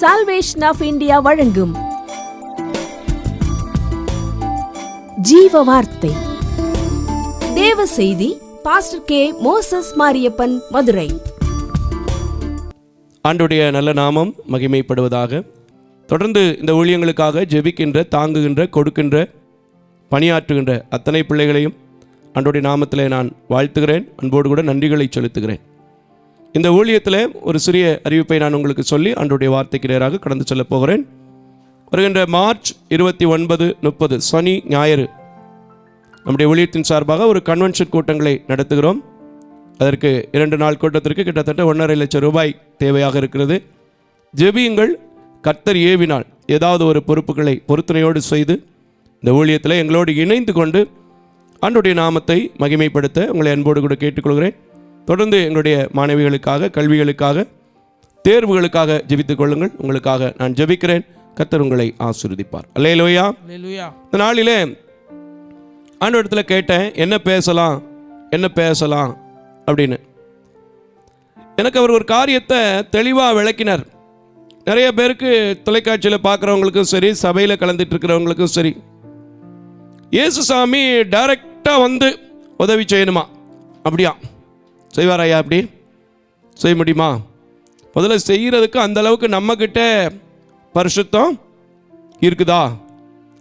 Salvation of India வழங்கும். ஜீவ வார்த்தை தேவ செய்தி pastor K Moses Mariappan Madurai. ஆண்டுடைய நல்ல நாமம் மகிமைப்படுவதாக. தொடர்ந்து இந்த ஊழியங்களுக்காக ஜெபிக்கின்ற தாங்குகின்ற கொடுக்கின்ற பணியாற்றுகின்ற அத்தனை பிள்ளைகளையும் ஆண்டுடைய நாமத்தில் நான் வாழ்த்துகிறேன். அன்போடு கூட நன்றிகளை செலுத்துகிறேன். இந்த ஊழியத்தில் ஒரு சிறிய அறிவிப்பை நான் உங்களுக்கு சொல்லி அன்றைய வார்த்தைக்கு நேராக கடந்து செல்லப் போகிறேன். வருகின்ற மார்ச் இருபத்தி ஒன்பது முப்பது சனி ஞாயிறு. நம்முடைய ஊழியத்தின் சார்பாக ஒரு கன்வென்ஷன் கூட்டங்களை நடத்துகிறோம். அதற்கு இரண்டு நாள் கூட்டத்திற்கு கிட்டத்தட்ட ஒன்றரை லட்சம் ரூபாய் தேவையாக இருக்கிறது. ஜெபியுங்கள். கர்த்தர் ஏவினால் ஏதாவது ஒரு பொறுப்புகளை பொறுத்துணையோடு செய்து இந்த ஊழியத்தில் எங்களோடு இணைந்து கொண்டு அன்றுடைய நாமத்தை மகிமைப்படுத்த உங்களை அன்போடு கூட கேட்டுக்கொள்கிறேன். தொடர்ந்து எங்களுடைய மாணவிகளுக்காக கல்விகளுக்காக தேர்வுகளுக்காக ஜெபித்துக் கொள்ளுங்கள். உங்களுக்காக நான் ஜெபிக்கிறேன். கர்த்தர் உங்களை ஆசீர்வதிப்பார். அல்லேலூயா. அல்லேலூயா. இந்த நாளிலே ஆண்டவரத்தில் கேட்டேன் என்ன பேசலாம்? என்ன பேசலாம்? அப்படின்னு. எனக்கு அவர் ஒரு காரியத்தை தெளிவாக விளக்கினார். நிறைய பேருக்கு தொலைக்காட்சியில் பார்க்குறவங்களுக்கும் சரி சபையில் கலந்துட்டு இருக்கிறவங்களுக்கும் சரி இயேசுசாமி டைரெக்டாக வந்து உதவி செய்யணுமா? அப்படியா. செய்வார் ஐயா அப்படி? செய்ய முடியுமா? முதல்ல செய்கிறதுக்கு அந்தளவுக்கு நம்மக்கிட்ட பரிசுத்தம் இருக்குதா?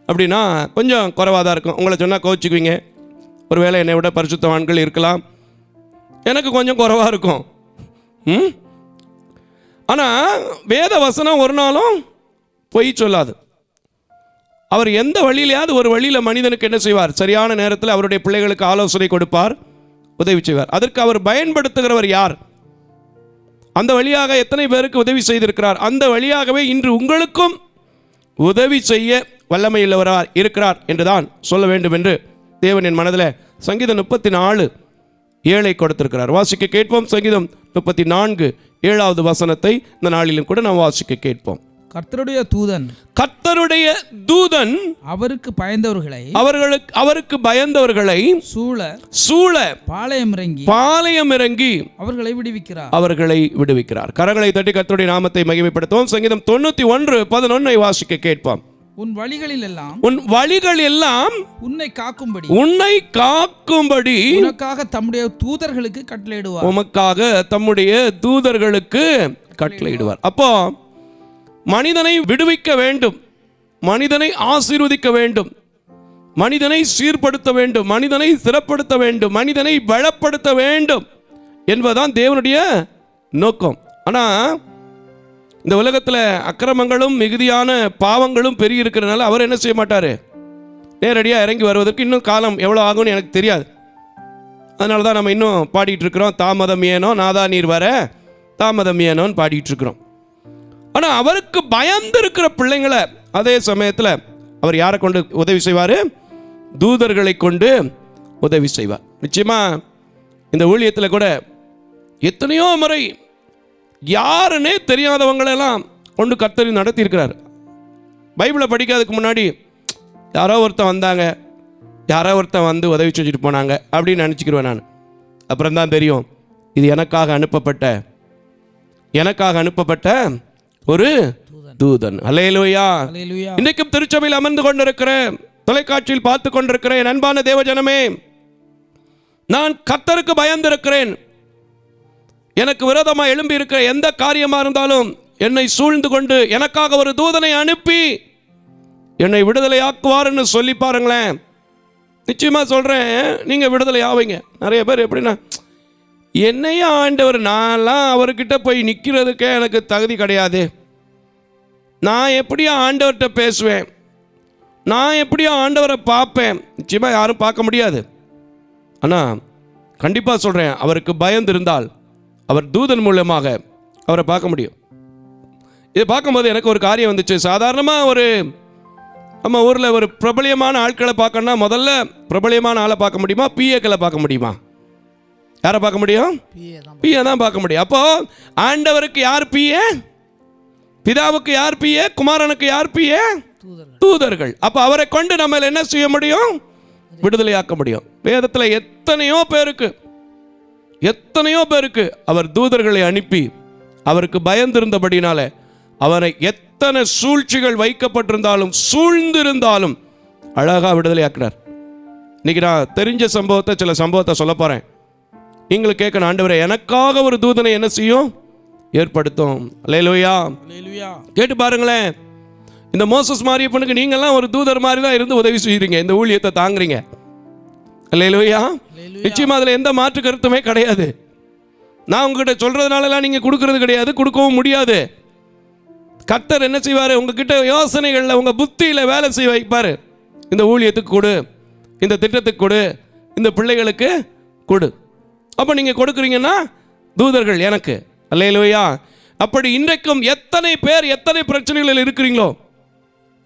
அப்படின்னா கொஞ்சம் குறைவாக தான் இருக்கும். உங்களை சொன்னால் கோச்சிக்குவீங்க ஒருவேளை என்னை விட பரிசுத்தவான்கள் இருக்கலாம். எனக்கு கொஞ்சம் குறைவாக இருக்கும். ம்? ஆனால் வேத வசனம் ஒரு நாளும் பொய் சொல்லாது. அவர் எந்த வழியிலையாவது ஒரு வழியில் மனிதனுக்கு என்ன செய்வார்? சரியான நேரத்தில் அவருடைய பிள்ளைகளுக்கு ஆலோசனை கொடுப்பார். உதவி செய்வார். அதற்கு அவர் பயன்படுத்துகிறவர் யார்? அந்த வழியாக எத்தனை பேருக்கு உதவி செய்திருக்கிறார்? அந்த வழியாகவே இன்று உங்களுக்கும் உதவி செய்ய வல்லமையுள்ளவரார் இருக்கிறார் என்றுதான் சொல்ல வேண்டும் என்று தேவன் என் மனதில் சங்கீதம் முப்பத்தி நாலு ஏழை கொடுத்திருக்கிறார். வாசிக்க கேட்போம் சங்கீதம் முப்பத்தி நான்கு ஏழாவது வசனத்தை இந்த நாளிலும் கூட நாம் வாசிக்க கேட்போம். கர்த்தருடைய தூதன் கர்த்தருடைய தூதன் அவருக்கு பயந்தவர்களை அவர்களுக்கு அவருக்கு பயந்தவர்களை சூழ சூழ பாளையம் இறங்கி பாளையம் இறங்கி அவர்களை விடுவிக்கிறார். அவர்களை விடுவிக்கிறார். கரங்களை தட்டி கர்த்தருடைய நாமத்தை மகிமைப்படுத்துவோம். சங்கீதம் தொண்ணூத்தி ஒன்று பதினொன்னை வாசிக்க கேட்போம். உன் வழிகளில் எல்லாம் உன் வழிகள் எல்லாம் உன்னை காக்கும்படி உன்னை காக்கும்படி உனக்காக தம்முடைய தூதர்களுக்கு கட்டளையிடுவார். உமக்காக தம்முடைய தூதர்களுக்கு கட்டளையிடுவார். அப்போ மனிதனை விடுவிக்க வேண்டும். மனிதனை ஆசீர்வதிக்க வேண்டும். மனிதனை சீர்படுத்த வேண்டும். மனிதனை சிறப்படுத்த வேண்டும். மனிதனை பலப்படுத்த வேண்டும் என்பதுதான் தேவனுடைய நோக்கம். ஆனால் இந்த உலகத்தில் அக்கிரமங்களும் மிகுதியான பாவங்களும் பெருகி இருக்கிறனால அவர் என்ன செய்ய மாட்டார்? நேரடியாக இறங்கி வருவதற்கு இன்னும் காலம் எவ்வளோ ஆகும்னு எனக்கு தெரியாது. அதனால தான் நம்ம இன்னும் பாடிட்டு இருக்கிறோம். தாமதம் ஏனோ நாதா நீர் வர தாமதம் ஏனோன்னு பாடிட்டு இருக்கிறோம். ஆனால் அவருக்கு பயந்து இருக்கிற பிள்ளைங்களை அதே சமயத்தில் அவர் யாரை கொண்டு உதவி செய்வார்? தூதர்களை கொண்டு உதவி செய்வார். நிச்சயமாக இந்த ஊழியத்தில் கூட எத்தனையோ முறை யாருன்னே தெரியாதவங்களெல்லாம் கொண்டு கர்த்தரி நடத்தியிருக்கிறார் பைபிளை படிக்காததுக்கு முன்னாடி யாரோ ஒருத்தன் வந்தாங்க யாரோ ஒருத்தன் வந்து உதவி செஞ்சுட்டு போனாங்க அப்படின்னு நினச்சிக்கிடுவேன் நான். அப்புறம் தான் தெரியும் இது எனக்காக அனுப்பப்பட்ட எனக்காக அனுப்பப்பட்ட ஒரு தூதன். அலையலோயா இன்றைக்கும் திருச்சபையில் அமர்ந்து கொண்டிருக்கிற தொலைக்காட்சியில் பார்த்து கொண்டிருக்கிற என் அன்பான தேவஜனமே நான் கத்தருக்கு பயந்திருக்கிறேன். எனக்கு விரோதமாக எழும்பி இருக்கிற எந்த காரியமாக இருந்தாலும் என்னை சூழ்ந்து கொண்டு எனக்காக ஒரு தூதனை அனுப்பி என்னை விடுதலை ஆக்குவார்னு சொல்லி பாருங்களேன். நிச்சயமாக சொல்கிறேன் நீங்கள் விடுதலை ஆவீங்க. நிறைய பேர் எப்படின்னா என்னையே ஆண்டவர் நான்லாம் அவர்கிட்ட போய் நிற்கிறதுக்கே எனக்கு தகுதி கிடையாது. நான் எப்படியா ஆண்டவர்கிட்ட பேசுவேன். நான் எப்படியா ஆண்டவரை பார்ப்பேன். நிச்சயமாக யாரும் பார்க்க முடியாது. ஆனால் கண்டிப்பாக சொல்கிறேன் அவருக்கு பயந்து இருந்தால் அவர் தூதன் மூலமாக அவரை பார்க்க முடியும். இதை பார்க்கும்போது எனக்கு ஒரு காரியம் வந்துச்சு. சாதாரணமாக ஒரு நம்ம ஊரில் ஒரு பிரபலியமான ஆட்களை பார்க்கணும்னா முதல்ல பிரபலியமான ஆளை பார்க்க முடியுமா? பிஏக்களை பார்க்க முடியுமா? யாரை பார்க்க முடியும்? பிஏ தான் பார்க்க முடியும். அப்போ ஆண்டவருக்கு யார் பிஏ பிதாவுக்கு யார் பிஏ? குமாரனுக்கு யார் பிஏ? தூதர்கள். அப்போ அவரை கொண்டு நம்ம என்ன செய்ய முடியும்? விடுதலையாக்க முடியும். வேதத்தில் எத்தனையோ பேருக்கு எத்தனையோ பேருக்கு அவர் தூதர்களை அனுப்பி அவருக்கு பயந்திருந்தபடினால அவரை எத்தனை சூழ்ச்சிகள் வைக்கப்பட்டிருந்தாலும் சூழ்ந்திருந்தாலும் அழகாக விடுதலையாக்கினார். இன்னைக்கு நான் தெரிஞ்ச சம்பவத்தை சில சம்பவத்தை சொல்ல போகிறேன் நீங்களும் கேட்கணும் ஆண்டவரை எனக்காக ஒரு தூதனை என்ன செய்யும்? ஏற்படுத்தும். அல்லேலூயா. கேட்டு பாருங்களேன். இந்த மோசஸ் மாரியப்பனுக்கு நீங்கெல்லாம் ஒரு தூதர் மாதிரி தான் இருந்து உதவி செய்கிறீங்க இந்த ஊழியத்தை தாங்குறீங்க. அல்லேலூயா. நிச்சயமா அதில் எந்த மாற்று கருத்துமே கிடையாது. நான் உங்ககிட்ட சொல்றதுனாலலாம் நீங்கள் கொடுக்கறது கிடையாது. கொடுக்கவும் முடியாது. கர்த்தர் என்ன செய்வார்? உங்ககிட்ட யோசனைகளில் உங்கள் புத்தியில் வேலை செய்ய வைப்பார். இந்த ஊழியத்துக்கு கொடு. இந்த திட்டத்துக்கு கொடு. இந்த பிள்ளைகளுக்கு கொடு. அப்போ நீங்கள் கொடுக்குறீங்கன்னா தூதர்கள் எனக்கு அல்லையிலோயா அப்படி இன்றைக்கும் எத்தனை பேர் எத்தனை பிரச்சனைகளில் இருக்கிறீங்களோ?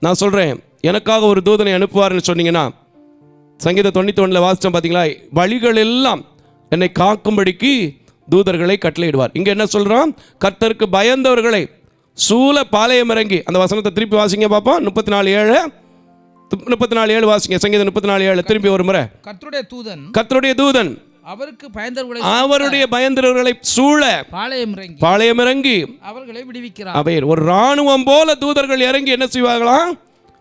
நான் சொல்கிறேன் எனக்காக ஒரு தூதனை அனுப்புவார்னு சொன்னீங்கன்னா சங்கீத தொண்ணூத்தி ஒன்றில் வாசித்தோம் பார்த்தீங்களா வழிகள் எல்லாம் என்னை காக்கும்படிக்கு தூதர்களை கட்டளையிடுவார். இங்கே என்ன சொல்கிறோம் கர்த்தருக்கு பயந்தவர்களை சூல பாளையம் இறங்கி அந்த வசனத்தை திருப்பி வாசிங்க பார்ப்போம் முப்பத்தி நாலு ஏழு முப்பத்தி நாலு ஏழு வாசிங்க. சங்கீதம் முப்பத்தி நாலு ஏழு திருப்பி ஒரு முறை. கர்த்தருடைய தூதன். கர்த்தருடைய தூதன். அவருக்கு பயந்தவர்களை அவருடைய பயந்தவர்களை சூழ பாளையம் இறங்கி பாளையம் இறங்கி அவர்களை விடுவிக்கிறார். அவை ஒரு ராணுவம் போல தூதர்கள் இறங்கி என்ன செய்வாங்களாம்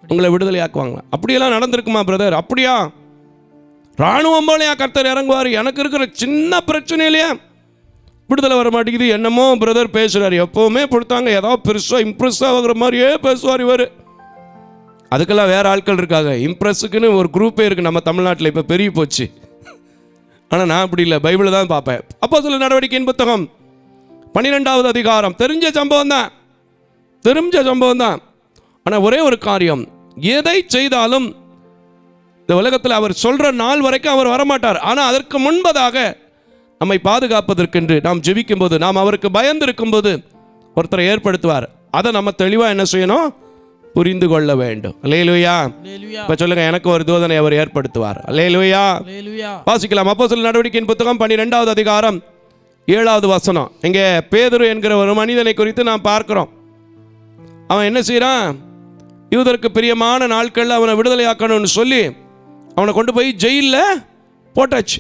உங்களை விடுதலை ஆக்குவாங்களாம் அப்படியெல்லாம் நடந்திருக்குமா பிரதர்? அப்படியா? ராணுவம் போலயா கர்த்தர் இறங்குவார்? எனக்கு இருக்கிற சின்ன பிரச்சனையிலேயே விடுதலை வர மாட்டேங்குது. என்னமோ பிரதர் பேசுறாரு. எப்பவுமே கொடுத்தாங்க ஏதாவது பெருசாக இம்ப்ரெஸ் ஆகுற மாதிரியே பேசுவார் இவர். அதுக்கெல்லாம் வேற ஆட்கள் இருக்காங்க. இம்ப்ரெஸ்ஸுக்குன்னு ஒரு குரூப்பே இருக்கு. நம்ம தமிழ்நாட்டில் இப்போ பெரிய போச்சு. ஆனால் நான் அப்படி இல்லை பைபிளை தான் பார்ப்பேன். அப்போ சில நடவடிக்கையின் புத்தகம். பன்னிரெண்டாவது அதிகாரம். தெரிஞ்ச சம்பவம் தான். தெரிஞ்ச சம்பவம் தான். ஆனால் ஒரே ஒரு காரியம். எதை செய்தாலும் இந்த உலகத்தில் அவர் சொல்கிற நாள் வரைக்கும் அவர் வரமாட்டார். ஆனால் அதற்கு முன்பதாக நம்மை பாதுகாப்பதற்கென்று நாம் ஜெபிக்கும் போது நாம் அவருக்கு பயந்து போது ஒருத்தரை ஏற்படுத்துவார். அதை நம்ம தெளிவாக என்ன செய்யணும்? புரிந்து கொள்ள வேண்டும். அல்லேலூயா. அல்லேலூயா. இப்போ சொல்லுங்க எனக்கு ஒரு தூதனை அவர் ஏற்படுத்துவார். அல்லேலூயா. அல்லேலூயா. வாசிக்கலாம். அப்போ சில நடவடிக்கையின் புத்தகம் பன்னிரெண்டாவது அதிகாரம் ஏழாவது வசனம். இங்கே பேதுரு என்கிற ஒரு மனிதனை குறித்து நாம் பார்க்கிறோம். அவன் என்ன செய்கிறான் யூதருக்கு பிரியமான நாட்களில் அவனை விடுதலையாக்கணும்னு சொல்லி அவனை கொண்டு போய் ஜெயிலில் போட்டாச்சு.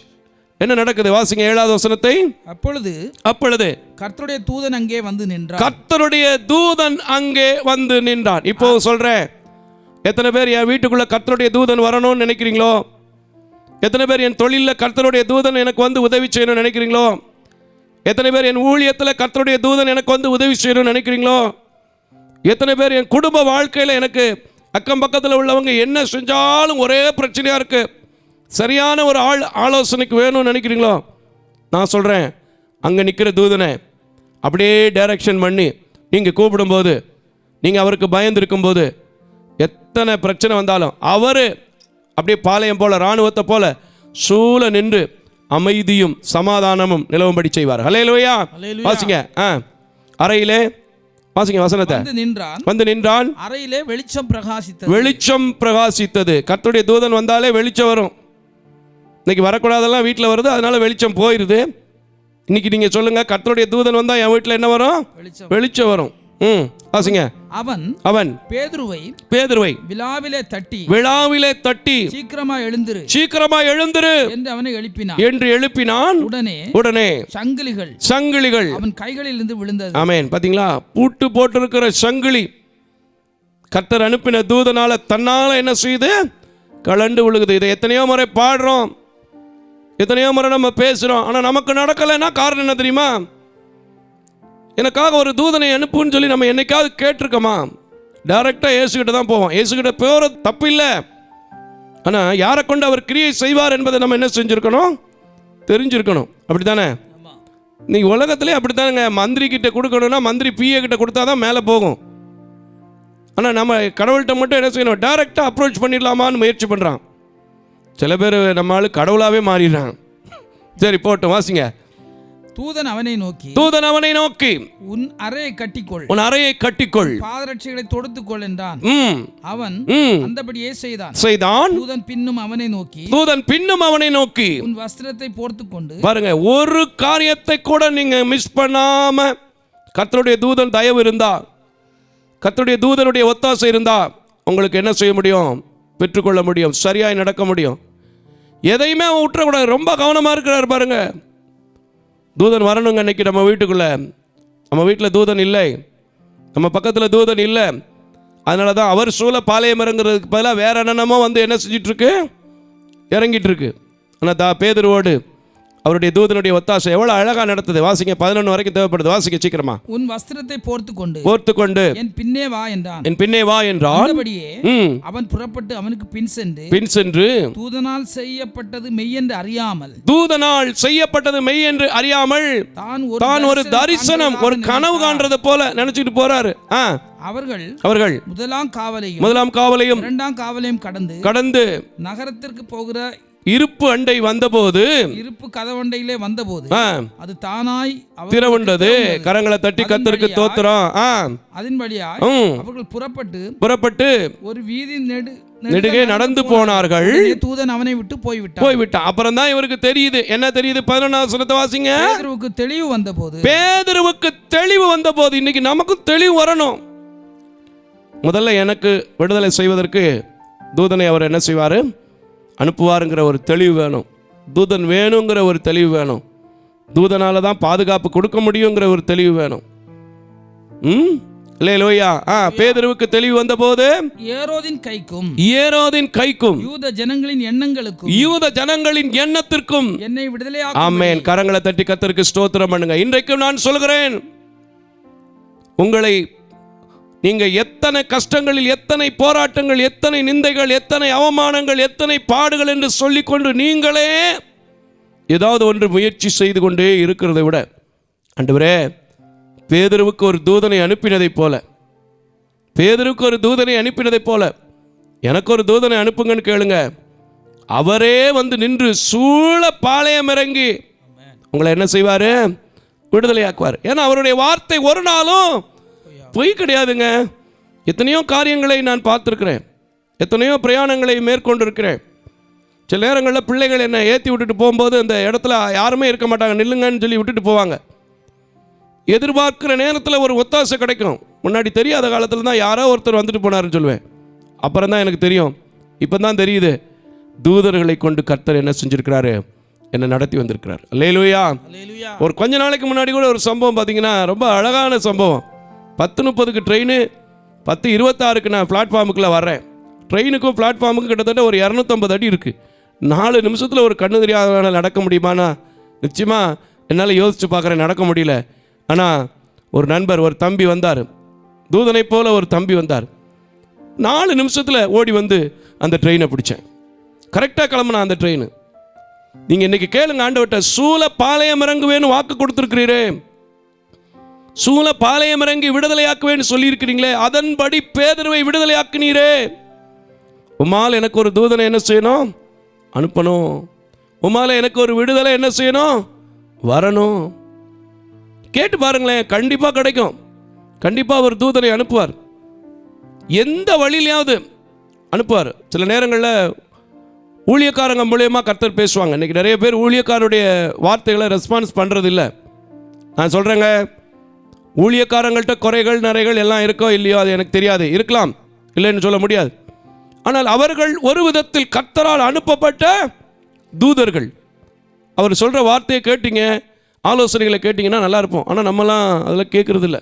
என்ன நடக்குது? வாசிங்க ஏழாவது வசனத்தை. அப்பொழுது அப்பொழுது கர்த்தருடைய தூதன் அங்கே வந்து நின்றார். கர்த்தருடைய தூதன் அங்கே வந்து நின்றான் இப்போ சொல்றேன். எத்தனை பேர் என் வீட்டுக்குள்ள கர்த்தருடைய தூதன் வரணும்னு நினைக்கிறீங்களோ? எத்தனை பேர் என் தொழிலில் கர்த்தருடைய தூதன் எனக்கு வந்து உதவி செய்யணும்னு நினைக்கிறீங்களோ? எத்தனை பேர் என் ஊழியத்தில் கர்த்தருடைய தூதன் எனக்கு வந்து உதவி செய்யணும்னு நினைக்கிறீங்களோ? எத்தனை பேர் என் குடும்ப வாழ்க்கையில் எனக்கு அக்கம் பக்கத்தில் உள்ளவங்க என்ன செஞ்சாலும் ஒரே பிரச்சனையாக இருக்கு. சரியான ஒரு ஆள் ஆலோசனைக்கு வேணும்னு நினைக்கிறீங்களோ? நான் சொல்கிறேன் அங்கே நிற்கிற தூதனை அப்படியே டைரக்ஷன் பண்ணி நீங்கள் கூப்பிடும்போது நீங்கள் அவருக்கு பயந்துருக்கும்போது எத்தனை பிரச்சனை வந்தாலும் அவர் அப்படியே பாளையம் போல இராணுவத்தை போல சூழ நின்று அமைதியும் சமாதானமும் நிலவும்படி செய்வார். அல்லேலூயா. வாசிங்க. ஆ. அறையிலே வாசிங்க வசனத்தை. வந்து நின்றான். வந்து நின்றான். அறையிலே வெளிச்சம் பிரகாசித்தது. வெளிச்சம் பிரகாசித்தது. கர்த்தருடைய தூதன் வந்தாலே வெளிச்சம் வரும். இன்னைக்கு வரக்கூடாதெல்லாம் வீட்டில் வருது அதனால வெளிச்சம் போயிடுது இன்னைக்கு நீங்கள் சொல்லுங்க கர்த்தருடைய தூதன் வந்தால் என் வீட்டில் என்ன வரும்? வெளிச்சம். வரும். ம் வாசிங்க. அவன் அவன் பேதுருவை பேதுருவை விழாவிலே தட்டி விழாவிலே தட்டி சீக்கிரமா எழுந்திரு சீக்கிரமா எழுந்திரு என்று அவனை எழுப்பினான். என்று எழுப்பினான். உடனே உடனே சங்கிலிகள் சங்கிலிகள் அவன் கைகளில் இருந்து விழுந்தது. ஆமென். பாத்தீங்களா? பூட்டு போட்டிருக்கிற சங்கிலி. கர்த்தர் அனுப்பின தூதனால தன்னால என்ன செய்யுது கலண்டு விழுகுது. இதை எத்தனையோ முறை பாடுறோம். எத்தனையோ முறை நம்ம பேசுகிறோம் ஆனால் நமக்கு நடக்கலைன்னா காரணம் என்ன தெரியுமா? எனக்காக ஒரு தூதனை அனுப்புன்னு சொல்லி நம்ம என்னைக்காவது கேட்டிருக்கோமா? டைரக்டாக ஏசுகிட்ட தான் போவோம். ஏசுகிட்ட போகிற தப்பு இல்லை ஆனால் யாரை கொண்டு அவர் கிரியை செய்வார் என்பதை நம்ம என்ன செஞ்சுருக்கணும்? தெரிஞ்சிருக்கணும். அப்படி தானே நீ உலகத்திலே அப்படித்தானுங்க. மந்திரி கிட்ட கொடுக்கணும்னா மந்திரி பிஏ கிட்ட கொடுத்தா தான் மேலே போகும். ஆனால் நம்ம கடவுள்கிட்ட மட்டும் என்ன செய்யணும்? டைரெக்டாக அப்ரோச் பண்ணிடலாமான்னு முயற்சி பண்ணுறான் சில பேர் நம்ம ஆளு கடவுளாகவே மாறிடுறான் சரி போட்டும் வாசிங்க. தூதன் அவனை நோக்கி தூதன் அவனை நோக்கி உன் அறையை கட்டிக்கொள். உன் அறையை கட்டிக்கொள். பாதரட்சைகளை தொடுத்துக்கொள் என்றான். அவன் அந்தபடியே செய்தான். செய்தான். தூதன் பின்னும் அவனை நோக்கி தூதன் பின்னும் அவனை நோக்கி உன் வஸ்திரத்தை போர்த்து கொண்டு பாருங்க ஒரு காரியத்தை கூட நீங்க மிஸ் பண்ணாம கர்த்தருடைய தூதன் தயவு இருந்தா கர்த்தருடைய தூதனுடைய ஒத்தாசை இருந்தா உங்களுக்கு என்ன செய்ய முடியும்? பெற்றுக்கொள்ள முடியும் சரியாய் நடக்க முடியும். எதையுமே அவன் விட்டுறக்கூடாது ரொம்ப கவனமாக இருக்கிறார் பாருங்க. தூதன் வரணுங்க இன்னைக்கு நம்ம வீட்டுக்குள்ளே. நம்ம வீட்டில் தூதன் இல்லை. நம்ம பக்கத்தில் தூதன் இல்லை. அதனால தான் அவர் சூழ பாளையம் இறங்குறதுக்கு பதிலாக வேற என்னென்னமோ வந்து என்ன செஞ்சிட்ருக்கு? இறங்கிட்டுருக்கு ஆனால் தா பேதுருவோடு அவருடைய தூதனுடைய ஒத்தாசை எவ்வளோ அழகாக நடத்துது வாசிங்க பதினொன்று வரைக்கும் தேவைப்படுது. வாசிங்க சீக்கிரமா. உன் வஸ்திரத்தை போர்த்து கொண்டு கோர்த்து கொண்டு என் பின்னே வா என்றான். என் பின்னே வா என்றான். அவன் புறப்பட்டு அவனுக்கு பின் சென்று பின் சென்று. தூதனால் செய்யப்பட்டது மெய்யென்று அறியாமல் தூதனால் செய்யப்பட்டது மெய் என்று அறியாமல் தான் ஒரு தான் ஒரு தரிசனம் ஒரு கனவு காண்றது போல நினைச்சிட்டு போறாரு. அவர்கள் அவர்கள் முதலாம் காவலையும் முதலாம் காவலையும் இரண்டாம் காவலையும் கடந்து கடந்து நகரத்திற்கு போகிற இருப்பு அண்டை வந்தபோது இருப்பு கதவண்டையிலே வந்தபோது அது தானாய் திறவுண்டது. கரங்களை தட்டி கத்தருக்கு தோத்துறோம். ம். அவர்கள் புறப்பட்டு புறப்பட்டு ஒரு வீதி நெடு நெடுகே நடந்து போனார்கள். தூதன் அவனை விட்டு போய்விட்டான். போய்விட்டான் அப்புறம் தான் இவருக்கு தெரியுது. என்ன தெரியுது? பதினொன்றாவது சொல்லத்தை வாசிங்க. பேதுருவுக்கு தெளிவு வந்தபோது பேதருவுக்கு தெளிவு வந்த போது இன்னைக்கு நமக்கும் தெளிவு வரணும். முதல்ல எனக்கு விடுதலை செய்வதற்கு தூதனை அவர் என்ன செய்வார்? அனுப்புவாருங்கிற ஒரு தெளிவு வேணும். தூதன் வேணுங்கிற ஒரு தெளிவு வேணும். தூதனால தான் பாதுகாப்பு கொடுக்க முடியுங்கிற ஒரு தெளிவு வேணும். ம்? இல்லை லோயா ஆ பேதருவுக்கு தெளிவு வந்தபோது ஏரோதின் கைக்கும் ஏரோதின் கைக்கும் யூத ஜனங்களின் எண்ணங்களுக்கும் யூத ஜனங்களின் எண்ணத்திற்கும் என்னை விடுதலையாக்கும் ஆமென். கரங்களை தட்டி கத்தருக்கு ஸ்தோத்திரம் பண்ணுங்க. இன்றைக்கும் நான் சொல்கிறேன் உங்களை நீங்கள் எத்தனை கஷ்டங்களில் எத்தனை போராட்டங்கள் எத்தனை நிந்தைகள் எத்தனை அவமானங்கள் எத்தனை பாடுகள் என்று சொல்லிக்கொண்டு நீங்களே ஏதாவது ஒன்று முயற்சி செய்து கொண்டே இருக்கிறதை விட அன்றுவரே பேதருவுக்கு ஒரு தூதனை அனுப்பினதைப் போல பேதருக்கு ஒரு தூதனை அனுப்பினதைப் போல எனக்கு ஒரு தூதனை அனுப்புங்கன்னு கேளுங்க. அவரே வந்து நின்று சூழ பாளையம் இறங்கி உங்களை என்ன செய்வார்? விடுதலையாக்குவார். ஏன்னா அவருடைய வார்த்தை ஒரு நாளும் பொய் கிடையாதுங்க. எத்தனையோ காரியங்களை நான் பார்த்துருக்கிறேன். எத்தனையோ பிரயாணங்களை மேற்கொண்டிருக்கிறேன். சில நேரங்களில் பிள்ளைகள் என்னை ஏற்றி விட்டுட்டு போகும்போது அந்த இடத்துல யாருமே இருக்க மாட்டாங்க. நில்லுங்கன்னு சொல்லி விட்டுட்டு போவாங்க. எதிர்பார்க்கிற நேரத்தில் ஒரு ஒத்தாசை கிடைக்கும். முன்னாடி தெரியாத காலத்தில் தான் யாரோ ஒருத்தர் வந்துட்டு போனாருன்னு சொல்லுவேன். அப்புறம் தான் எனக்கு தெரியும். இப்போ தான் தெரியுது. தூதர்களை கொண்டு கர்த்தர் என்ன செஞ்சிருக்கிறாரு? என்னை நடத்தி வந்திருக்கிறார். லேலுயா ஒரு கொஞ்ச நாளைக்கு முன்னாடி கூட ஒரு சம்பவம் பார்த்தீங்கன்னா ரொம்ப அழகான சம்பவம். பத்து முப்பதுக்கு ட்ரெயின் பத்து இருபத்தாறுக்கு நான் பிளாட்ஃபார்முக்குள்ளே வர்றேன். ட்ரெயினுக்கும் பிளாட்ஃபார்முக்கும் கிட்டத்தட்ட ஒரு இரநூத்தம்பது அடி இருக்குது நாலு நிமிஷத்தில் ஒரு கண்ணு தெரியாதவனால் நடக்க முடியுமாண்ணா நிச்சயமாக என்னால் யோசித்து பார்க்குறேன் நடக்க முடியல. ஆனால் ஒரு நண்பர் ஒரு தம்பி வந்தார். தூதனை போல ஒரு தம்பி வந்தார். நாலு நிமிஷத்தில் ஓடி வந்து அந்த ட்ரெயினை பிடிச்சேன். கரெக்டாக கிளம்புனா அந்த ட்ரெயின் நீங்கள் இன்றைக்கி கேளுங்க ஆண்டவட்ட சூழ பாளையம் இறங்குவேன்னு வாக்கு கொடுத்துருக்கிறீரே. சூழ பாளையம் இறங்கி விடுதலையாக்குவேன்னு சொல்லியிருக்கிறீங்களே அதன்படி பேதர்வை விடுதலையாக்குனீரே. உமால் எனக்கு ஒரு தூதனை என்ன செய்யணும்? அனுப்பணும். உமால எனக்கு ஒரு விடுதலை என்ன செய்யணும்? வரணும். கேட்டு பாருங்களேன் கண்டிப்பாக கிடைக்கும். கண்டிப்பாக ஒரு தூதனை அனுப்புவார். எந்த வழியிலையாவது அனுப்புவார். சில நேரங்களில் ஊழியக்காரங்க மூலியமாக கர்த்தர் பேசுவாங்க. இன்றைக்கி நிறைய பேர் ஊழியக்காரருடைய வார்த்தைகளை ரெஸ்பான்ஸ் பண்ணுறதில்ல நான் சொல்கிறேங்க ஊழியக்காரங்கள்ட்ட குறைகள் நிறைகள் எல்லாம் இருக்கோ இல்லையோ அது எனக்கு தெரியாது. இருக்கலாம். இல்லைன்னு சொல்ல முடியாது. ஆனால் அவர்கள் ஒரு விதத்தில் கர்த்தரால் அனுப்பப்பட்ட தூதர்கள். அவர் சொல்கிற வார்த்தையை கேட்டீங்க ஆலோசனைகளை கேட்டிங்கன்னா நல்லா இருப்போம். ஆனால் நம்மலாம் அதெல்லாம் கேட்குறது இல்லை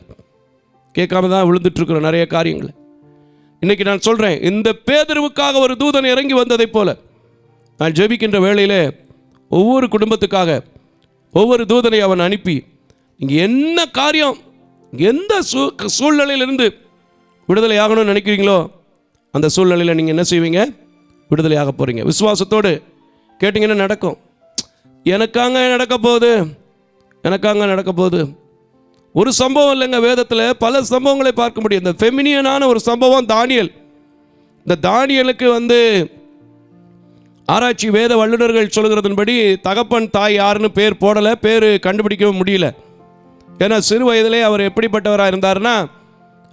கேட்காம தான் விழுந்துட்டுருக்குறோம் நிறைய காரியங்களை. இன்றைக்கி நான் சொல்கிறேன் இந்த பேதர்வுக்காக ஒரு தூதன் இறங்கி வந்ததைப் போல நான் ஜெபிக்கின்ற வேளையில் ஒவ்வொரு குடும்பத்துக்காக ஒவ்வொரு தூதனை அவன் அனுப்பி இங்கே என்ன காரியம்? எந்த சூ சூழ்நிலையிலிருந்து விடுதலை ஆகணும்னு நினைக்கிறீங்களோ அந்த சூழ்நிலையில் நீங்கள் என்ன செய்வீங்க? விடுதலை ஆக போகிறீங்க விசுவாசத்தோடு கேட்டிங்கன்னா நடக்கும். எனக்காங்க நடக்க போகுது. எனக்காங்க நடக்க போகுது. ஒரு சம்பவம் இல்லைங்க வேதத்தில். பல சம்பவங்களை பார்க்க முடியும். இந்த ஃபெமினியனான ஒரு சம்பவம் தானியல். இந்த தானியலுக்கு வந்து ஆராய்ச்சி வேத வல்லுநர்கள் சொல்கிறதன்படி தகப்பன் தாய் யாருன்னு பேர் போடலை. பேர் கண்டுபிடிக்கவும் முடியல. ஏன்னா சிறு வயதிலே அவர் எப்படிப்பட்டவராக இருந்தார்னா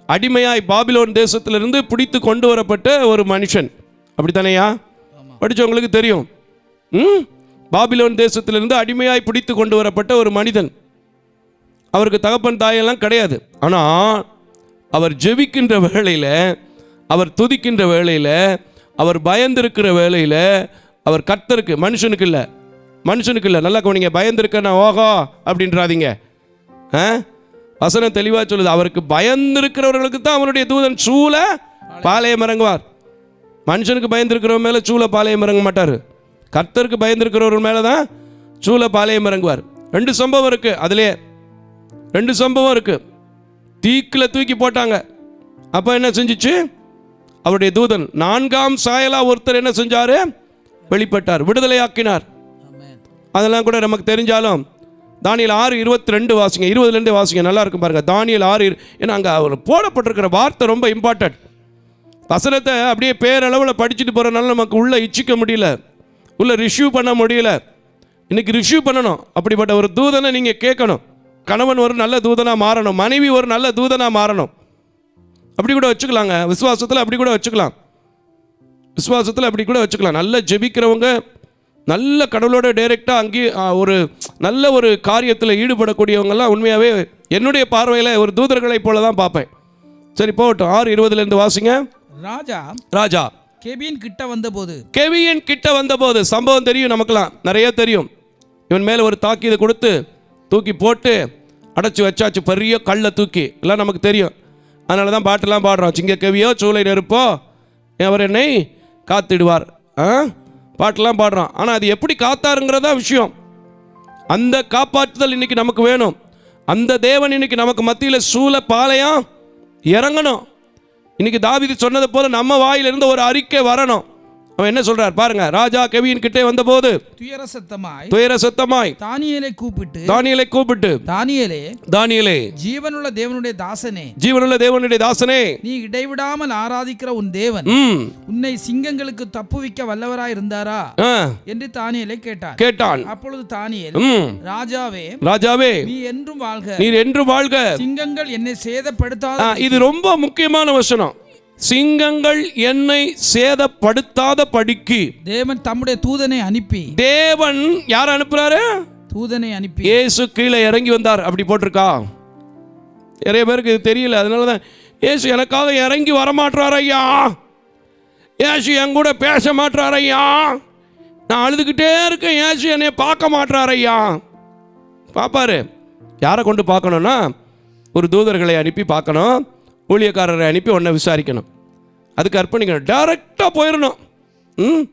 அடிமையாய் பாபிலோன் தேசத்திலிருந்து பிடித்து கொண்டு வரப்பட்ட ஒரு மனுஷன். அப்படித்தானேயா? படித்தவங்களுக்கு தெரியும். ம்? பாபிலோன் தேசத்திலிருந்து அடிமையாய் பிடித்து கொண்டு வரப்பட்ட ஒரு மனிதன். அவருக்கு தகப்பன் தாயெல்லாம் கிடையாது. ஆனால் அவர் ஜெபிக்கின்ற வேளையில் அவர் துதிக்கின்ற வேளையில் அவர் பயந்திருக்கிற வேளையில் அவர் கர்த்தருக்கு மனுஷனுக்கு இல்லை. மனுஷனுக்கு இல்லை. நல்லா கவனிங்க. பயந்திருக்கேன்னா ஓஹோ அப்படின்றாதீங்க. வசனம் தெளிவா சொல்லுது. அவருக்கு பயந்திருக்கிறவர்களுக்கு தான் அவருடைய தூதன் சூழ பாளையம் இறங்குவார். மனுஷனுக்கு பயந்திருக்கிறவன் மேலே சூழ பாளையம் இறங்க மாட்டார். கர்த்தருக்கு பயந்திருக்கிறவர் மேலே தான் சூழ பாளையம் இறங்குவார். ரெண்டு சம்பவம் இருக்கு அதிலே ரெண்டு சம்பவம் இருக்கு. தீக்கில் தூக்கி போட்டாங்க. அப்போ என்ன செஞ்சுச்சு? அவருடைய தூதன் நான்காம் சாயலா ஒருத்தர் என்ன செஞ்சாரு? வெளிப்பட்டார். விடுதலையாக்கினார். அதெல்லாம் கூட நமக்கு தெரிஞ்சாலும் தானியல் ஆறு இருபத்தி ரெண்டு வாசிங்க இருபதுலேருந்து வாசிங்க நல்லா இருக்கும் பாருங்க. தானியல் ஆறு ஏன்னா அங்கே அவர் போடப்பட்டிருக்கிற வார்த்தை ரொம்ப இம்பார்ட்டன்ட் வசனத்தை அப்படியே பேரளவில் படிச்சுட்டு போகிறனால நமக்கு உள்ளே இச்சிக்க முடியல. உள்ளே ரிஷ்யூ பண்ண முடியல. இன்றைக்கி ரிஷ்யூ பண்ணணும். அப்படிப்பட்ட ஒரு தூதனை நீங்கள் கேட்கணும். கணவன் ஒரு நல்ல தூதனாக மாறணும். மனைவி ஒரு நல்ல தூதனாக மாறணும். அப்படி கூட வச்சுக்கலாங்க. விசுவாசத்தில் அப்படி கூட வச்சுக்கலாம். விசுவாசத்தில் அப்படி கூட வச்சுக்கலாம். நல்ல ஜெபிக்கிறவங்க நல்ல கடவுளோட டைரெக்டாக அங்கேயே ஆ, ஒரு நல்ல ஒரு காரியத்தில் ஈடுபடக்கூடியவங்கெல்லாம் உண்மையாகவே என்னுடைய பார்வையில் ஒரு தூதர்களைப் போல தான் பார்ப்பேன். சரி போகட்டும். ஆறு இருபதுலேருந்து வாசிங்க. ராஜா ராஜா. கெபியின் கிட்ட வந்தபோது. கெவியின் கிட்ட வந்தபோது சம்பவம் தெரியும் நமக்கெல்லாம். நிறைய தெரியும். இவன் மேலே ஒரு தாக்கீது கொடுத்து தூக்கி போட்டு அடைச்சி வச்சாச்சு பெரிய கல்லை தூக்கி. எல்லாம் நமக்கு தெரியும். அதனால தான் பாட்டெல்லாம் பாடுறோம். சிங்க கவியோ சூளை நெருப்போ அவர் என்னை காத்திடுவார். ஆ? பாட்டெல்லாம் பாடுறான். ஆனால் அது எப்படி காத்தாருங்கிறதா விஷயம். அந்த காப்பாற்றுதல் இன்னைக்கு நமக்கு வேணும். அந்த தேவன் இன்னைக்கு நமக்கு மத்தியில் சூழ பாலையாக இறங்கணும். இன்னைக்கு தாவிதி சொன்னது போல நம்ம வாயிலிருந்து ஒரு அறிக்கை வரணும். அவன் என்ன சொல்றார்? பாருங்க ராஜா கவியின் கிட்டே வந்தபோது துயர சத்தமாய் துயர சத்தமாய் தானியேலை கூப்பிட்டு தானியலை கூப்பிட்டு தானியேலே தானியலே ஜீவனுள்ள தேவனுடைய தாசனே ஜீவனுள்ள தேவனுடைய தாசனே நீ இடைவிடாமல் ஆராதிக்கிற உன் தேவன் உன்னை சிங்கங்களுக்கு தப்புவிக்க வல்லவராய் இருந்தாரா? என்று தானியேலை கேட்டான். கேட்டான். அப்பொழுது தானியேல் ராஜாவே ராஜாவே நீ என்றும் வாழ்க. நீர் என்று வாழ்க. சிங்கங்கள் என்னை சேதப்படுத்தாத இது ரொம்ப முக்கியமான வசனம். சிங்கங்கள் என்னை சேதப்படுத்தாத படிக்கு. தேவன் தம்முடைய தூதனை அனுப்பி. தேவன் யார் அனுப்புறாரு? தூதனை அனுப்பி. இயேசு கீழே இறங்கி வந்தார். அப்படி போட்டிருக்கா? நிறைய பேருக்கு இது தெரியல. அதனால தான் இயேசு எனக்காக இறங்கி வரமாட்டார் ஐயா. இயேசு என் கூட பேச மாட்டார் ஐயா. நான் அழுதுகிட்டே இருக்கேன். இயேசு என்னை பார்க்க மாட்டார் ஐயா. பார்ப்பாரு யாரை கொண்டு பார்க்கணும்னா ஒரு தூதர்களை அனுப்பி பார்க்கணும். ஊழியக்காரரை அனுப்பி உன்னை விசாரிக்கணும். அதுக்கு அர்ப்பணிக்கணும். டேரெக்டாக போயிடணும் ம்?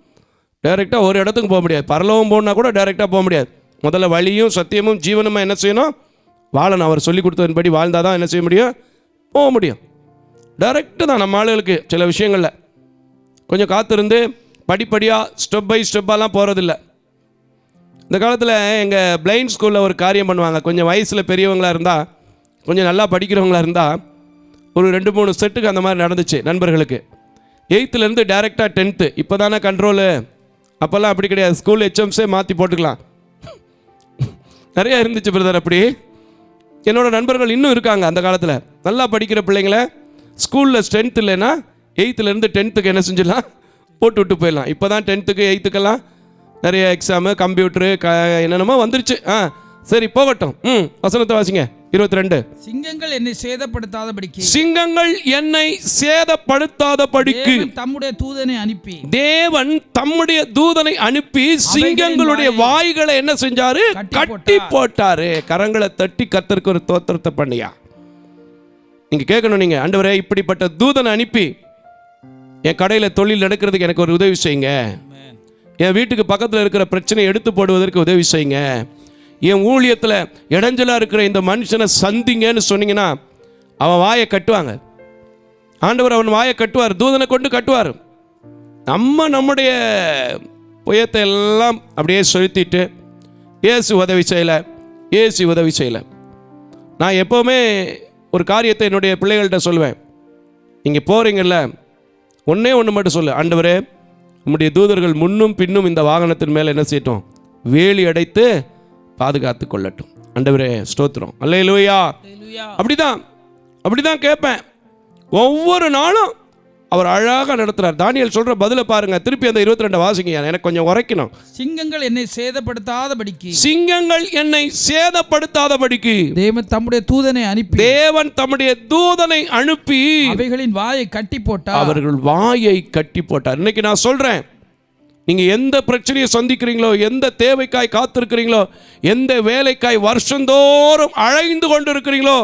டைரெக்டாக ஒரு இடத்துக்கு போக முடியாது. பரலோகம் போகணுன்னா கூட டைரெக்டாக போக முடியாது. முதல்ல வழியும் சத்தியமும் ஜீவனுமா என்ன செய்யணும்? வாழணும். அவர் சொல்லி கொடுத்ததன்படி வாழ்ந்தால் தான் என்ன செய்ய முடியும்? போக முடியும். டைரெக்டு தான் நம்ம ஆளுகளுக்கு சில விஷயங்களில். கொஞ்சம் காத்திருந்து படிப்படியாக ஸ்டெப் பை ஸ்டெப்பாலாம் போகிறதில்ல இந்த காலத்தில் எங்கள் பிளைண்ட் ஸ்கூலில் ஒரு காரியம் பண்ணுவாங்க. கொஞ்சம் வயசில் பெரியவங்களா இருந்தால் கொஞ்சம் நல்லா படிக்கிறவங்களா இருந்தால் ஒரு ரெண்டு மூணு செட்டுக்கு அந்த மாதிரி நடந்துச்சு நண்பர்களுக்கு. எயித்துலேருந்து டேரெக்டாக டென்த்து இப்போ தானே கண்ட்ரோலு அப்போல்லாம் அப்படி கிடையாது. ஸ்கூல் ஹெச்எம்ஸே மாற்றி போட்டுக்கலாம். நிறையா இருந்துச்சு பிரதர் அப்படி. என்னோட நண்பர்கள் இன்னும் இருக்காங்க அந்த காலத்தில். நல்லா படிக்கிற பிள்ளைங்கள ஸ்கூலில் ஸ்ட்ரென்த் இல்லைன்னா எயித்துலேருந்து டென்த்துக்கு என்ன செஞ்சிடலாம்? போட்டு விட்டு போயிடலாம். இப்போ தான் டென்த்துக்கு எயித்துக்கெல்லாம் நிறைய எக்ஸாமு கம்ப்யூட்ரு க என்னென்னமோ வந்துருச்சு. ஆ சரி போகட்டும். ம் வசனத்தை வாசிங்க. இருபத்தி ரெண்டு சிங்கங்கள் என்னை சேதப்படுத்தாதபடிக்கு. சிங்கங்கள் என்னை சேதப்படுத்தாத படிக்கு தேவன் தம்முடைய தூதனை அனுப்பி. தேவன் தம்முடைய தூதனை அனுப்பி சிங்கங்களுடைய வாய்களை என்ன செஞ்சாரு? கட்டி கட்டி போட்டாரு. கரங்களை தட்டி கத்தருக்கு ஒரு தோத்திரத்தை பண்ணியா. நீங்க கேட்கணும் நீங்க. ஆண்டவரே இப்படிப்பட்ட தூதனை அனுப்பி என் கடையில தொழில் நடக்கிறதுக்கு எனக்கு ஒரு உதவி செய்யுங்க. என் வீட்டுக்கு பக்கத்தில் இருக்கிற பிரச்சனையை எடுத்து போடுவதற்கு உதவி செய்யுங்க. என் ஊழியத்தில் இடைஞ்சலாக இருக்கிற இந்த மனுஷனை சந்திங்கன்னு சொன்னீங்கன்னா அவன் வாயை கட்டுவாங்க. ஆண்டவர் அவன் வாயை கட்டுவார் தூதனை கொண்டு கட்டுவார். நம்ம நம்முடைய புயத்தை எல்லாம் அப்படியே செலுத்திட்டு ஏசி உதவி செய்யலை ஏசி உதவி செய்யலை. நான் எப்போவுமே ஒரு காரியத்தை என்னுடைய பிள்ளைகள்கிட்ட சொல்லுவேன். நீங்கள் போகிறீங்கல்ல ஒன்றே ஒன்று மட்டும் சொல்லு. ஆண்டவரே நம்முடைய தூதர்கள் முன்னும் பின்னும் இந்த வாகனத்தின் மேலே என்ன செய்யட்டும்? வேலி அடைத்து பாதுகாத்து கொள்ளட்டும். ஆண்டவரே ஸ்தோத்திரம். அல்லேலூயா. ஹalleluya. அப்படிதான் அப்படிதான் கேட்பேன். ஒவ்வொரு நாளும் அவர் அழகாக நடத்துறார். தானியல் சொல்ற பதிலை பாருங்க. திருப்பி அந்த இருபத்தி ரெண்டு வாசிங்க. எனக்கு கொஞ்சம் உரைக்கணும். சிங்கங்கள் என்னை சேதப்படுத்தாதபடிக்கு. சிங்கங்கள் என்னை சேதப்படுத்தாதபடிக்கு. தேவன் தம்முடைய தூதனை அனுப்பி. தேவன் தம்முடைய தூதனை அனுப்பி. அவைகளின் வாயை கட்டி போட்டார். அவர்கள் வாயை கட்டி போட்டார். இன்னைக்கு நான் சொல்றேன். நீங்கள் எந்த பிரச்சனையை சந்திக்கிறீங்களோ எந்த தேவைக்காய் காத்திருக்கிறீங்களோ எந்த வேலைக்காய் வருஷந்தோறும் அழைந்து கொண்டு இருக்கிறீங்களோ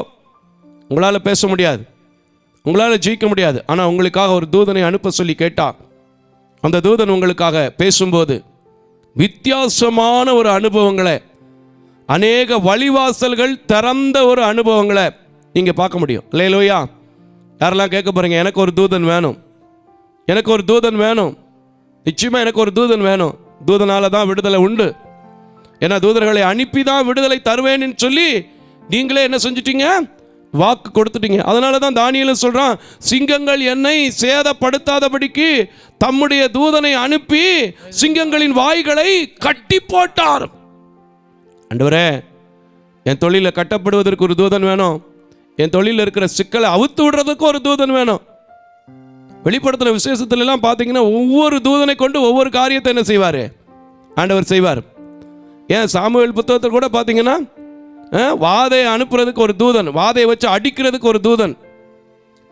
உங்களால் பேச முடியாது. உங்களால் ஜெயிக்க முடியாது. ஆனால் உங்களுக்காக ஒரு தூதனை அனுப்ப சொல்லி கேட்டால் அந்த தூதன் உங்களுக்காக பேசும்போது வித்தியாசமான ஒரு அனுபவங்களை அநேக வழிவாசல்கள் திறந்த ஒரு அனுபவங்களை நீங்கள் பார்க்க முடியும். இல்லையிலோயா யாரெல்லாம் கேட்க போகிறீங்க எனக்கு ஒரு தூதன் வேணும். எனக்கு ஒரு தூதன் வேணும். நிச்சயமாக எனக்கு ஒரு தூதன் வேணும். தூதனால தான் விடுதலை உண்டு. ஏன்னா தூதர்களை அனுப்பி தான் விடுதலை தருவேன்னு சொல்லி நீங்களே என்ன செஞ்சிட்டீங்க? வாக்கு கொடுத்துட்டீங்க. அதனால தான் தானியலும் சொல்கிறான் சிங்கங்கள் என்னை சேதப்படுத்தாதபடிக்கு தம்முடைய தூதனை அனுப்பி சிங்கங்களின் வாய்களை கட்டி போட்டார். அண்டவரே என் தொழிலில் கட்டப்படுவதற்கு ஒரு தூதன் வேணும். என் தொழிலில் இருக்கிற சிக்கலை அவுத்து விடுறதுக்கு ஒரு தூதன் வேணும். வெளிப்படத்தில் விசேஷத்துல எல்லாம் பார்த்தீங்கன்னா ஒவ்வொரு தூதனை கொண்டு ஒவ்வொரு காரியத்தை என்ன செய்வார்? ஆண்டவர் செய்வார். ஏன்? சாமுவேல் புத்தகத்தில் கூட பார்த்தீங்கன்னா வாதையை அனுப்புறதுக்கு ஒரு தூதன் வாதையை வச்சு அடிக்கிறதுக்கு ஒரு தூதன்.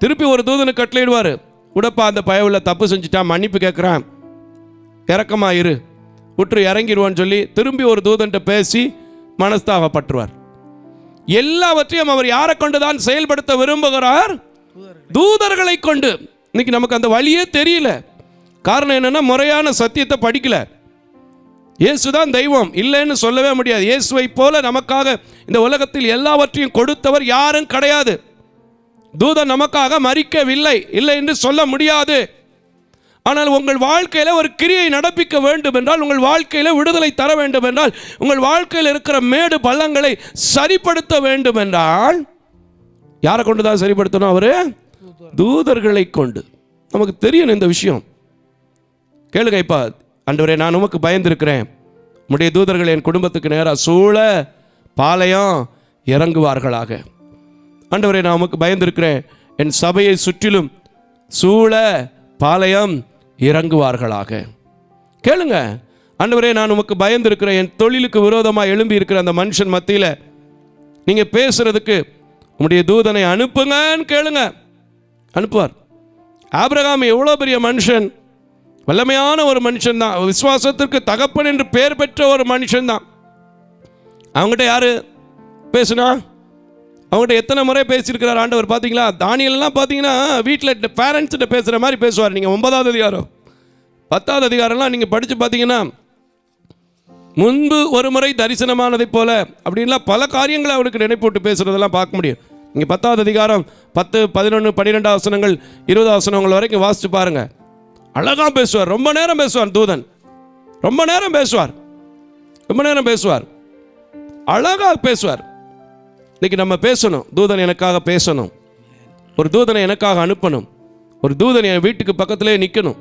திருப்பி ஒரு தூதனை கட்டளையிடுவார். உடப்பா அந்த பயவில் தப்பு செஞ்சுட்டான் மன்னிப்பு கேட்குறான் இறக்கமாக இரு. உற்று இறங்கிடுவான்னு சொல்லி திரும்பி ஒரு தூதன்ட்ட பேசி மனஸ்தாபப்பட்டுருவார். எல்லாவற்றையும் அவர் யாரை கொண்டுதான் செயல்படுத்த விரும்புகிறார்? தூதர்களை கொண்டு. இன்னைக்கு நமக்கு அந்த வழியே தெரியல. காரணம் என்னென்னா முறையான சத்தியத்தை படிக்கல. இயேசுதான் தெய்வம். இல்லைன்னு சொல்லவே முடியாது. இயேசுவை போல நமக்காக இந்த உலகத்தில் எல்லாவற்றையும் கொடுத்தவர் யாரும் கிடையாது. தூதன் நமக்காக மறிக்கவில்லை. இல்லை என்று சொல்ல முடியாது. ஆனால் உங்கள் வாழ்க்கையில் ஒரு கிரியை நடப்பிக்க வேண்டும் என்றால் உங்கள் வாழ்க்கையில் விடுதலை தர வேண்டும் என்றால் உங்கள் வாழ்க்கையில் இருக்கிற மேடு பள்ளங்களை சரிப்படுத்த வேண்டும் என்றால் யாரை கொண்டு தான் சரிப்படுத்தணும் அவர்? தூதர்களை கொண்டு. நமக்கு தெரியணும் இந்த விஷயம். கேளுங்க இப்போ ஆண்டவரே நான் உமக்கு பயந்திருக்கிறேன். உம்முடைய தூதர்கள் என் குடும்பத்துக்கு நேராக சூழ பாளையம் இறங்குவார்களாக. ஆண்டவரே நான் உமக்கு பயந்திருக்கிறேன். என் சபையை சுற்றிலும் சூழ பாளையம் இறங்குவார்களாக. கேளுங்க ஆண்டவரே நான் உமக்கு பயந்திருக்கிறேன். என் தொழிலுக்கு விரோதமாக எழும்பி இருக்கிற அந்த மனுஷன் மத்தியில் நீங்கள் பேசுறதுக்கு உங்களுடைய தூதனை அனுப்புங்கன்னு கேளுங்க. அனுப்புவார். ஆபிரகாம் எவ்வளோ பெரிய மனுஷன்? வல்லமையான ஒரு மனுஷன் தான் விசுவாசத்திற்கு தகப்பன் என்று பெயர் பெற்ற ஒரு மனுஷன் தான் அவங்ககிட்ட யாரு பேசுனா? அவங்ககிட்ட எத்தனை முறை பேசியிருக்கிறார் ஆண்டவர் பார்த்தீங்களா? தானியல்லாம் பார்த்தீங்கன்னா வீட்டில் பேரண்ட்ஸ்கிட்ட பேசுகிற மாதிரி பேசுவார். நீங்கள் ஒன்பதாவது அதிகாரம் பத்தாவது அதிகாரம்லாம் நீங்கள் படித்து பார்த்தீங்கன்னா முன்பு ஒரு முறை தரிசனமானதை போல அப்படின்லாம் பல காரியங்களை அவருக்கு நினைப்பூட்டு பேசுகிறதெல்லாம் பார்க்க முடியும். இங்கே பத்தாவது அதிகாரம் பத்து பதினொன்று பன்னிரெண்டு ஆசனங்கள் இருபது ஆசனங்கள் வரைக்கும் வாசித்து பாருங்க. அழகாக பேசுவார். ரொம்ப நேரம் பேசுவார் தூதன். ரொம்ப நேரம் பேசுவார். ரொம்ப நேரம் பேசுவார். அழகாக பேசுவார். இன்னைக்கு நம்ம பேசணும். தூதன் எனக்காக பேசணும். ஒரு தூதனை எனக்காக அனுப்பணும். ஒரு தூதன் என் வீட்டுக்கு பக்கத்திலே நிற்கணும்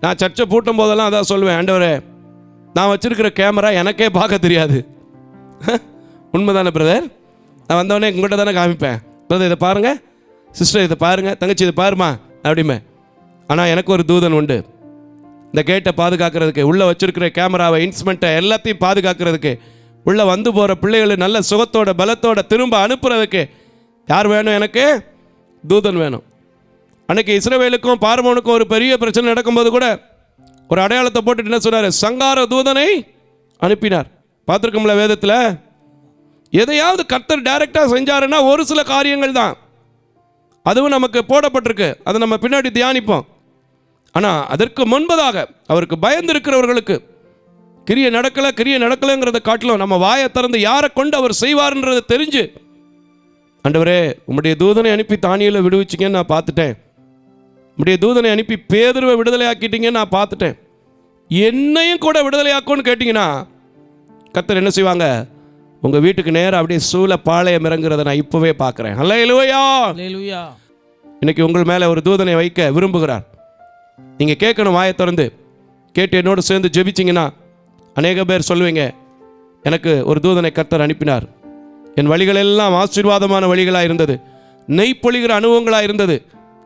நான் சர்ச்சை பூட்டும் போதெல்லாம் அதான் சொல்லுவேன் ஆண்டவரே நான் வச்சுருக்கிற கேமரா எனக்கே பார்க்க தெரியாது. உண்மைதானே பிரதர்? நான் வந்தவொடனே உங்கள்கிட்ட தானே காமிப்பேன். பிரதர் இதை பாருங்கள் சிஸ்டர் இதை பாருங்கள் தங்கச்சி இதை பாருமா? அப்படிமே ஆனால் எனக்கு ஒரு தூதன் உண்டு. இந்த கேட்டை பாதுகாக்கிறதுக்கு உள்ளே வச்சுருக்கிற கேமராவை இன்ஸ்ட்ருமெண்ட்டை எல்லாத்தையும் பாதுகாக்கிறதுக்கு உள்ளே வந்து போகிற பிள்ளைகளை நல்ல சுகத்தோட பலத்தோட திரும்ப அனுப்புறதுக்கு யார் வேணும் எனக்கு? தூதன் வேணும். அன்னைக்கு இஸ்ரவேலுக்கும் பார்வோனுக்கும் ஒரு பெரிய பிரச்சனை நடக்கும்போது கூட ஒரு அடையாளத்தை போட்டுட்டு என்ன சொன்னார்? சங்கார தூதனை அனுப்பினார். பார்த்துருக்கோம்ல வேதத்தில்? எதையாவது கர்த்தர் டைரெக்டாக செஞ்சாருன்னா ஒரு சில காரியங்கள் தான். அதுவும் நமக்கு போடப்பட்டிருக்கு. அதை நம்ம பின்னாடி தியானிப்போம். ஆனால் அதற்கு முன்பதாக அவருக்கு பயந்திருக்கிறவர்களுக்கு கிரிய நடக்கலை கிரிய நடக்கலைங்கிறத காட்டிலும் நம்ம வாயை திறந்து யாரை கொண்டு அவர் செய்வார்ன்றதை தெரிஞ்சு ஆண்டவரே உம்முடைய தூதனை அனுப்பி தானியில் விடுவிச்சிங்கன்னு நான் பார்த்துட்டேன். உம்முடைய தூதனை அனுப்பி பேதர்வை விடுதலை ஆக்கிட்டீங்கன்னு நான் பார்த்துட்டேன். என்னையும் கூட விடுதலை ஆக்கும்னு கேட்டிங்கன்னா கத்தர் என்ன செய்வாங்க? உங்கள் வீட்டுக்கு நேரா அப்படியே சூழ பாளையம் இறங்குறதை நான் இப்போவே பார்க்குறேன். அல்ல இலுவையா இன்னைக்கு உங்கள் மேலே ஒரு தூதனை வைக்க விரும்புகிறார். நீங்கள் கேட்கணும் வாயை திறந்து. கேட்டு என்னோடு சேர்ந்து ஜெபிச்சிங்கன்னா அநேக பேர் சொல்லுவீங்க எனக்கு ஒரு தூதனை கர்த்தர் அனுப்பினார். என் வழிகள் எல்லாம் ஆசீர்வாதமான வழிகளாக இருந்தது. நெய் பொழிகிற அனுபவங்களாக இருந்தது.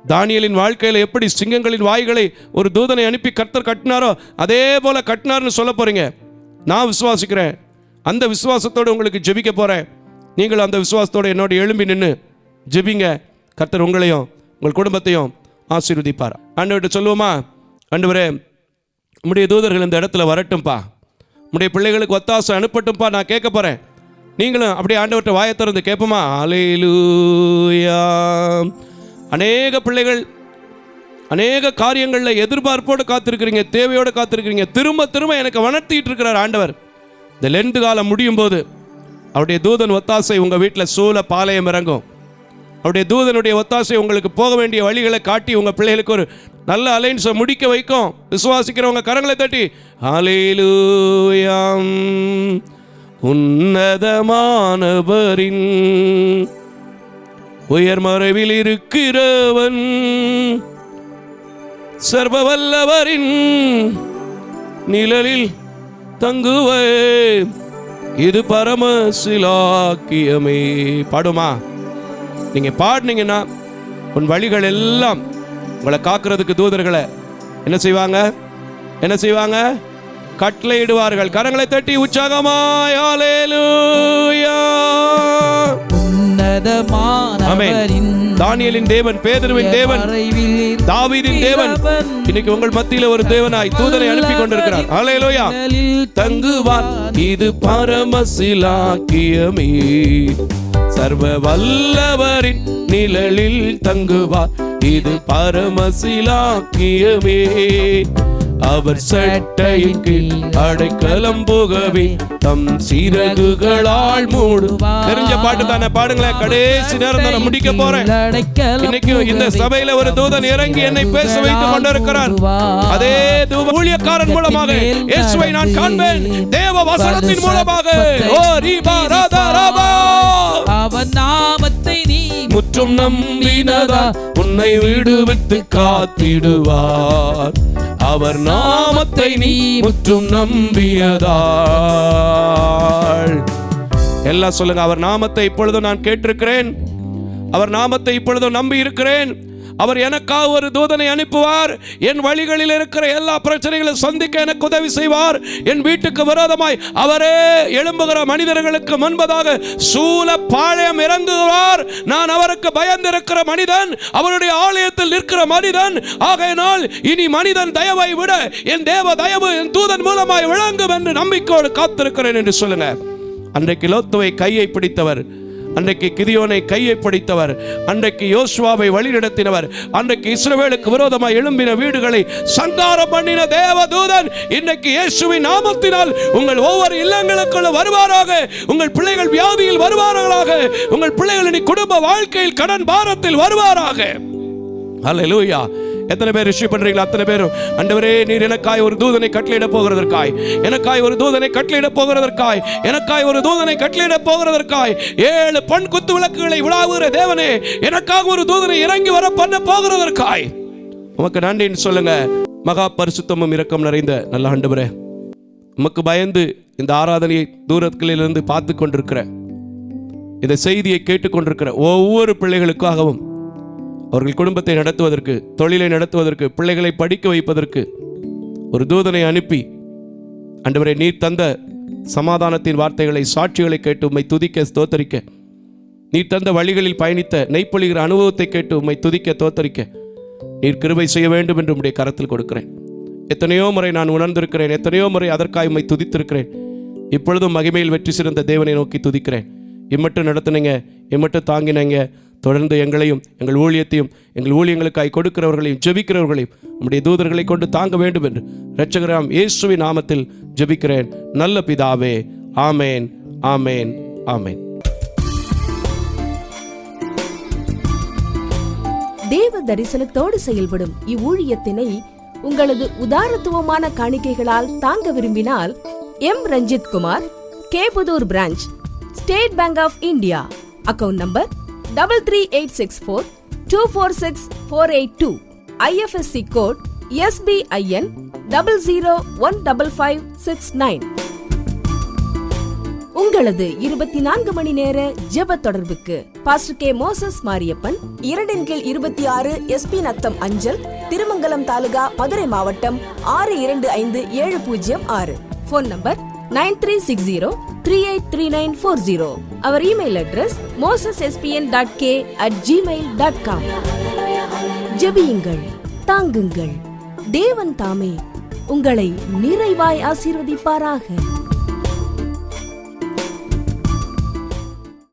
தானியலின் வாழ்க்கையில் எப்படி சிங்கங்களின் வாய்களை ஒரு தூதனை அனுப்பி கர்த்தர் கட்டினாரோ அதே போல் கட்டினார்னு சொல்ல போகிறீங்க நான் விசுவாசிக்கிறேன் அந்த விசுவாசத்தோடு உங்களுக்கு ஜெபிக்க போகிறேன் நீங்களும் அந்த விசுவாசத்தோடு என்னோட எழும்பி நின்று ஜெபிங்க. கர்த்தர் உங்களையும் உங்கள் குடும்பத்தையும் ஆசீர்வதிப்பார்? ஆண்டவர்கிட்ட சொல்லுவோமா? ஆண்டவரே உடைய தூதர்கள் இந்த இடத்துல வரட்டும்ப்பா உடைய பிள்ளைகளுக்கு ஒத்தாசை அனுப்பட்டும்ப்பா நான் கேட்க போகிறேன் நீங்களும் அப்படியே ஆண்டவர்கிட்ட வாயை திறந்து கேட்போமா? அலையிலூயா அநேக பிள்ளைகள் அநேக காரியங்களில் எதிர்பார்ப்போடு காத்திருக்கிறீங்க தேவையோடு காத்திருக்கிறீங்க. திரும்ப திரும்ப எனக்கு வளர்த்திட்டு இருக்கிறார் ஆண்டவர். இந்த லெண்டு காலம் முடியும் போது அவருடைய தூதன் ஒத்தாசை உங்கள் வீட்டில் சூழ பாளையம் இறங்கும். அவருடைய தூதனுடைய ஒத்தாசை உங்களுக்கு போக வேண்டிய வழிகளை காட்டி உங்கள் பிள்ளைகளுக்கு ஒரு நல்ல அலைன்ஸை முடிக்க வைக்கும். விசுவாசிக்கிறவங்க கரங்களை தட்டி அலையிலூயாம் உன்னதமானவரின் உயர்மறைவில் இருக்கிறவன் சர்வவல்லவரின் நிழலில் தங்குவே இது பரம சிலாக்கியமே பாடுமா? நீங்க பாடினீங்கன்னா உன் வழிகள் எல்லாம் உங்களை காக்கிறதுக்கு தூதர்களை என்ன செய்வாங்க? என்ன செய்வாங்க? கட்டளையிடுவார்கள் கரங்களை தட்டி உற்சாகமாய் ஹalleluya! தானியலின் தேவன் பேதுருவின் தேவன் தாவீதின் தேவன். இன்னைக்கு உங்கள் மத்தியில ஒரு தேவனாய் தூதனை அனுப்பி கொண்டிருக்கிறார். நிழலில் தங்குவான் இது பரமசிலாக்கியமே சர்வ வல்லவரின் நிழலில் தங்குவார். இது பரமசிலாக்கியமே அவர் சட்டையின் கீழ் அடைக்கலம் புகவே தம் சிறகுகளால் மூடு தெரிஞ்ச பாட்டு தானே? பாடுங்களேன் கடைசி நேரம் தானே முடிக்க போறேன். இன்னைக்கு இந்த சபையில ஒரு தூதன் இறங்கி என்னை பேச வைத்துக் கொண்டிருக்கிறார். அதே தூத ஊழியக்காரன் மூலமாக இயேசுவை நான் காண்பேன். தேவ வசனத்தின் மூலமாக. ஓ ரீபா ராதா ராபா. அவன் நாமத்தை நீ முற்றும் நம்பினதா? உன்னை விடுவித்து காத்திடுவார். அவர் நாமத்தை நீ முற்றும் நம்பியதாள் எல்லாம் சொல்லுங்க அவர் நாமத்தை இப்பொழுதும் நான் கேட்டிருக்கிறேன். அவர் நாமத்தை இப்பொழுதும் நம்பி இருக்கிறேன் அவர் எனக்காக ஒரு தூதனை அனுப்புவார். என் வழிகளில் இருக்கிற எல்லா பிரச்சனைகளையும் சந்திக்க எனக்கு உதவி செய்வார். என் வீட்டுக்கு விரோதமாய் அவரே எழும்புகிற மனிதர்களுக்கு முன்பதாக சூல பாளையம் இறங்குகிறார் நான் அவருக்கு பயந்திருக்கிற மனிதன் அவருடைய ஆலயத்தில் நிற்கிற மனிதன். ஆகையினால் இனி மனிதன் தயவை விட என் தேவ தயவு என் தூதன் மூலமாய் விளங்கும் என்று நம்பிக்கையோடு காத்திருக்கிறேன் என்று சொல்லுங்க. அன்றைக்கு லோத்துவை கையை பிடித்தவர் அன்றைக்கு கிதியோனை கையை பிடித்தவர். அன்றைக்கு யோசுவாவை வழிநடத்தினவர். அன்றைக்கு இஸ்ரவேலுக்கு விரோதமாக எழும்பின வீடுகளை சங்காரம் பண்ணின தேவதூதன் இன்றைக்கு இயேசுவின் நாமத்தினால் உங்கள் ஒவ்வொரு இல்லங்களுக்குள்ள வருவாராக. உங்கள் பிள்ளைகள் வியாதியில் வருவார்களாக. உங்கள் பிள்ளைகள் இனி குடும்ப வாழ்க்கையில் கடன் பாரத்தில் வருவாராக. அல்லேலூயா எத்தனை பேர் ரிஷி பண்றீங்களா அத்தனை பேரும். அண்டவரே நீர் எனக்காய் ஒரு தூதனை கட்டளையிட போகிறதற்காய். எனக்காய் ஒரு தூதனை கட்டளையிட போகிறதற்காய். எனக்காய் ஒரு தூதனை கட்டளையிட போகிறதற்காய். ஏழு பண் குத்து விளக்குகளை விழாவுகிற தேவனே எனக்காக ஒரு தூதனை இறங்கி வர பண்ண போகிறதற்காய். உமக்கு நன்றின்னு சொல்லுங்க. மகா பரிசுத்தமும் இரக்கம் நிறைந்த நல்ல ஆண்டவரே உமக்கு பயந்து இந்த ஆராதனையை தூரத்திலிருந்து பார்த்து கொண்டிருக்கிற இந்த செய்தியை கேட்டுக்கொண்டிருக்கிற ஒவ்வொரு பிள்ளைகளுக்காகவும் அவர்கள் குடும்பத்தை நடத்துவதற்கு தொழிலை நடத்துவதற்கு பிள்ளைகளை படிக்க வைப்பதற்கு ஒரு தூதனை அனுப்பி அன்றுவரை நீர் தந்த சமாதானத்தின் வார்த்தைகளை சாட்சிகளை கேட்டு உம்மை துதிக்க தோத்தரிக்க நீர் தந்த வழிகளில் பயணித்த நெய்ப்பொழிகிற அனுபவத்தை கேட்டு உம்மை துதிக்க தோத்தரிக்க நீர் கிருபை செய்ய வேண்டும் என்று உடைய கரத்தில் கொடுக்கிறேன். எத்தனையோ முறை நான் உணர்ந்திருக்கிறேன் எத்தனையோ முறை அதற்காக உம்மை துதித்திருக்கிறேன். இப்பொழுதும் மகிமையில் வெற்றி சிறந்த தேவனை நோக்கி துதிக்கிறேன். இம்மட்டும் நடத்துனீங்க இம்மட்டும் தாங்கினீங்க. தொடர்ந்து எங்களையும் எங்கள் ஊழியத்தையும் எங்கள் ஊழியங்களுக்காய் கொடுக்கிறவர்களையும் ஜெபிக்கிறவர்களையும் நம்முடைய தூதர்களை கொண்டு தாங்க வேண்டும் என்று இரட்சகராம் இயேசுவின் நாமத்தில் ஜெபிக்கிறேன். நல்ல பிதாவே ஆமேன் ஆமேன் ஆமேன். தேவ தரிசனத்தோடு செயல்படும் இவ்வூழியத்தினை உங்களது உதாரத்துவமான காணிக்கைகளால் தாங்க விரும்பினால் M. Ranjith Kumar K Puthur branch State Bank of India account number double three eight six four two four six four eight two IFSC code SBIN double zero one double five six nine உங்களது இருபத்தி நான்கு மணி நேர ஜெப தொடர்புக்கு pastor K Moses Mariyappan இரண்டின் கீழ் இருபத்தி ஆறு எஸ்பி நத்தம் அஞ்சல் திருமங்கலம் தாலுகா மதுரை மாவட்டம் ஆறு இரண்டு ஐந்து ஏழு பூஜ்ஜியம் ஆறு. Phone number nine three six zero three eight three nine four zero. Our email address Moses SPN dot K at Gmail dot com ஜெபியுங்கள் தாங்குங்கள். தேவன் தாமே உங்களை நிறைவாய் ஆசீர்வதிப்பாராக.